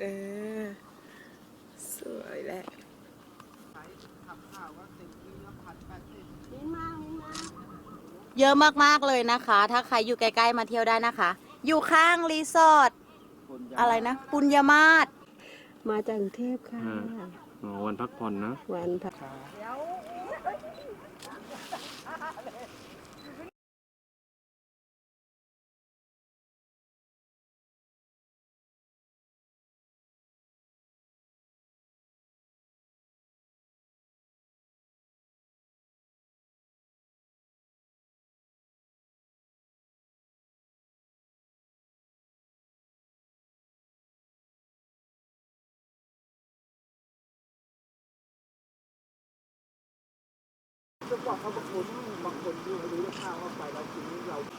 เออ สวยแหละเยอะมากๆเลยนะคะ ถ้าใครอยู่ใกล้ๆมาเที่ยวได้นะคะ อยู่ข้างรีสอร์ทอะไรนะ ปุญญมาศมาจากกรุงเทพค่ะ อ๋อวันพักผ่อนนะ วันพัก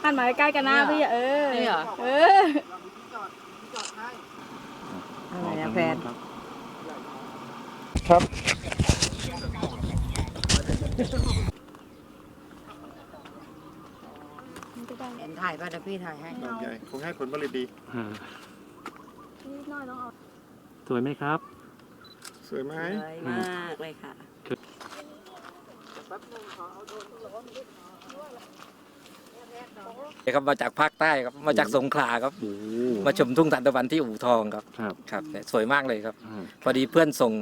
หันมาใกล้ๆกันหน้าพี่เออนี่เหรอ เอออะไรนะแฟนเห็นถ่ายป่ะเดี๋ยวพี่ถ่ายให้ ดอกใหญ่คงให้ผลผลิตดี อ่านิดหน่อยต้องเอาสวยไหมครับ สวยไหม สวยมากเลยค่ะ ครับมาจากภาคใต้ครับมาจากสงขลาครับโอ้มาชมทุ่งทานตะวันที่อู่ทองครับครับครับสวยมากเลยครับอ่าพอดีเพื่อนส่ง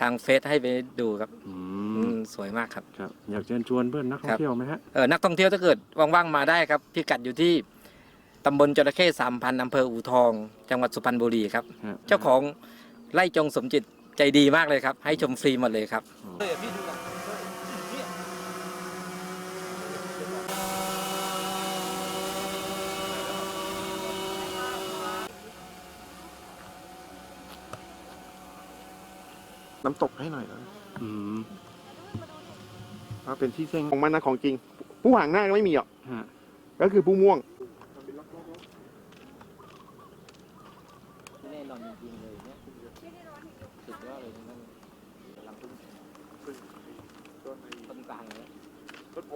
ทางเฟซให้ไปดูครับอือืมมสวยมากครับครับ อยากเชิญชวนเพื่อนนักท่อครังบเที่ยวไหมฮะเออนักท่องเที่ยวถ้าเกิดว่างๆมาได้ครับพิกัดอยู่ที่ตำบลจระเข้สามพันอำเภออู่ทอง จังหวัดสุพรรณบุรีครับฮะเจ้าของไร่จงสมจิตใจดีมากเลยครับ ให้ชมฟรีหมดเลยครับ น้ำตกให้หน่อยนะอืมว่าเป็นที่เส้งของมันนะของจริง ผู้ห่างหน้าก็ไม่มีหรอกฮะก็คือผู้ม่วงแน่นอนจริงๆเลยเนี่ยสุดยอดเลยนั่นลำพึ่งต้นกลางเลยต้นโ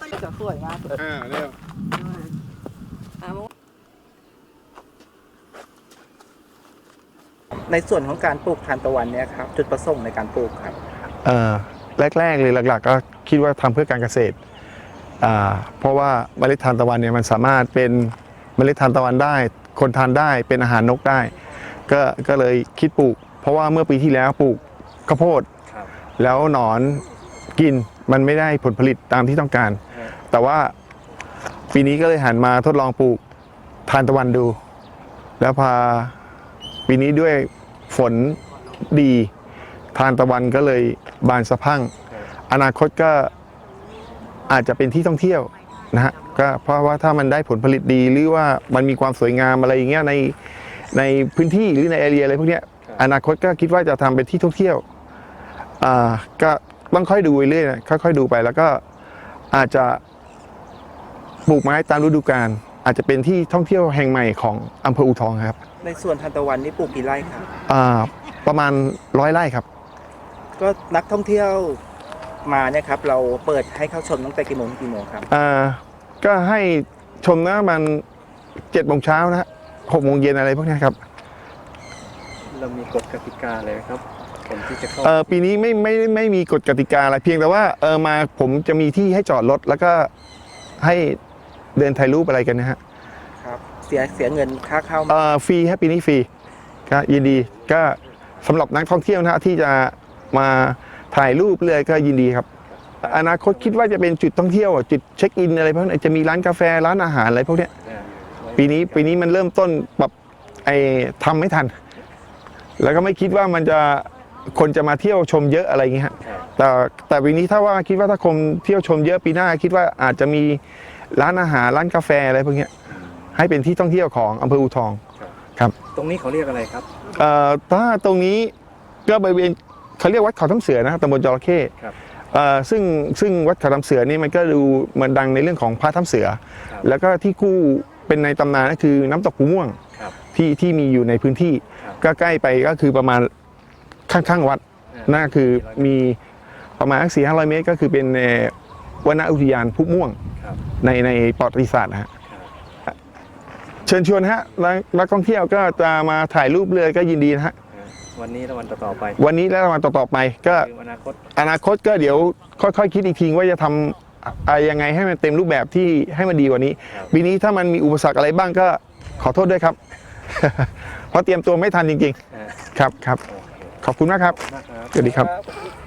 พจะสวยมากอ่าเนี่ยในส่วนของการปลูกทานตะวันเนี่ยครับจุดประสงค์ในการปลูกครับ เอ่อแรกๆเลยหลัก ๆ ก็คิดว่าทำเพื่อการเกษตรอ่าเพราะว่าเมล็ดทานตะวันเนี่ยมันสามารถเป็นเมล็ดทานตะวันได้ คนทานได้เป็นอาหารนกได้ ก็ก็เลยคิดปลูก เพราะว่าเมื่อปีที่แล้วปลูกข้าวโพดครับแล้วหนอนกินมันไม่ได้ผลผลิตตามที่ต้องการครับ แต่ว่าปีนี้ก็เลยหันมาทดลองปลูกทานตะวันดู แล้วพาปีนี้ด้วยฝนดีทานตะวันก็เลยบานสะพั่ง อนาคตก็อาจจะเป็นที่ท่องเที่ยวนะฮะก็เพราะว่าถ้ามันได้ผลผลิตดีหรือว่ามันมีความสวยงามอะไรอย่างเงี้ยในในพื้นที่หรือในแอเรียอะไรพวกเนี้ยอนาคตก็คิดว่าจะทำเป็นที่ท่องเที่ยวอ่าก็ต้องค่อยดูไปเรื่อยนะค่อยๆดูไปแล้วก็อาจจะ ปลูกไม้ตามฤดูกาลอาจจะเป็นที่ท่องเที่ยวแห่งใหม่ของอำเภออูทองครับในส่วนทานตะวันนี่ปลูกกี่ไร่ครับอ่าประมาณร้อยไร่ครับ ก็นักท่องเที่ยวมาเนี่ยครับเราเปิดให้เข้าชมตั้งแต่กี่โมงถึงกี่โมงครับอ่าก็ให้ชมนะมันเจ็ดโมงเช้านะฮะหกโมงเย็นอะไรพวกเนี้ยครับเรามีกฎกติกาเลยครับคนที่จะเข้าเออปีนี้ไม่ไม่ไม่มีกฎกติกาอะไรเพียงแต่ว่าเออมาผมจะมีที่ให้จอดรถแล้วก็ให้ เดินถ่ายรูปอะไรกันนะฮะครับเสียเสียเงินค่าเข้าเออฟรีฮะปีนี้ฟรีก็ยินดีก็สำหรับนักท่องเที่ยวนะฮะที่จะมาถ่ายรูปเลยก็ยินดีครับ อนาคตคิดว่าจะเป็นจุดท่องเที่ยวอะจุดเช็คอินอะไรพวกนี้จะมีร้านกาแฟร้านอาหารอะไรพวกเนี้ยปีนี้ปีนี้มันเริ่มต้นแบบไอ้ทำไม่ทัน แล้วก็ไม่คิดว่ามันจะคนจะมาเที่ยวชมเยอะอะไรอย่างเงี้ยฮะแต่แต่ปีนี้ถ้าว่าคิดว่าถ้าคนเที่ยวชมเยอะปีหน้าคิดว่าอาจจะมี ร้านอาหารร้านกาแฟอะไรพวกเนี้ยให้เป็นที่ท่องเที่ยวของอำเภออูทองตรงนี้เขาเรียกอะไรครับเอ่อถ้าตรงนี้ก็บริเวณเขาเรียกวัดเขาท้ำเสือนะตำบลจระเข้ครับเอ่อซึ่งซึ่งวัดเขาถ้ำเสือนี่มันก็ดูเหมือนดังในเรื่องของพระถ้ำเสือครับแล้วก็ที่คู่เป็นในตำนานก็คือน้ำตกภูม่วงครับที่ที่มีอยู่ในพื้นที่ครับก็ใกล้ไปก็คือประมาณข้างๆวัดอ่านั่นก็คือมีประมาณสี่ห้าร้อยเมตร ก็คือเป็นเอ่อวนอุทยานพุม่วงครับ ในในประวัติศาสตร์นะฮะครับเชิญชวนฮะนักนักท่องเที่ยวก็จะมาถ่ายรูปเรือก็ยินดีนะฮะอ่าวันนี้และวันต่อๆไปวันนี้และวันต่อๆไปก็คืออนาคตอนาคตก็เดี๋ยวค่อยๆคิดอีกทีว่าจะทำอะไรยังไงให้มันเต็มรูปแบบที่ให้มันดีกว่านี้ครับปีนี้ถ้ามันมีอุปสรรคอะไรบ้างก็ขอโทษด้วยครับ เพราะเตรียมตัวไม่ทันจริงอ่าๆครับครับโอเคขอบคุณมากครับขอบคุณมากครับสวัสดีครับครับ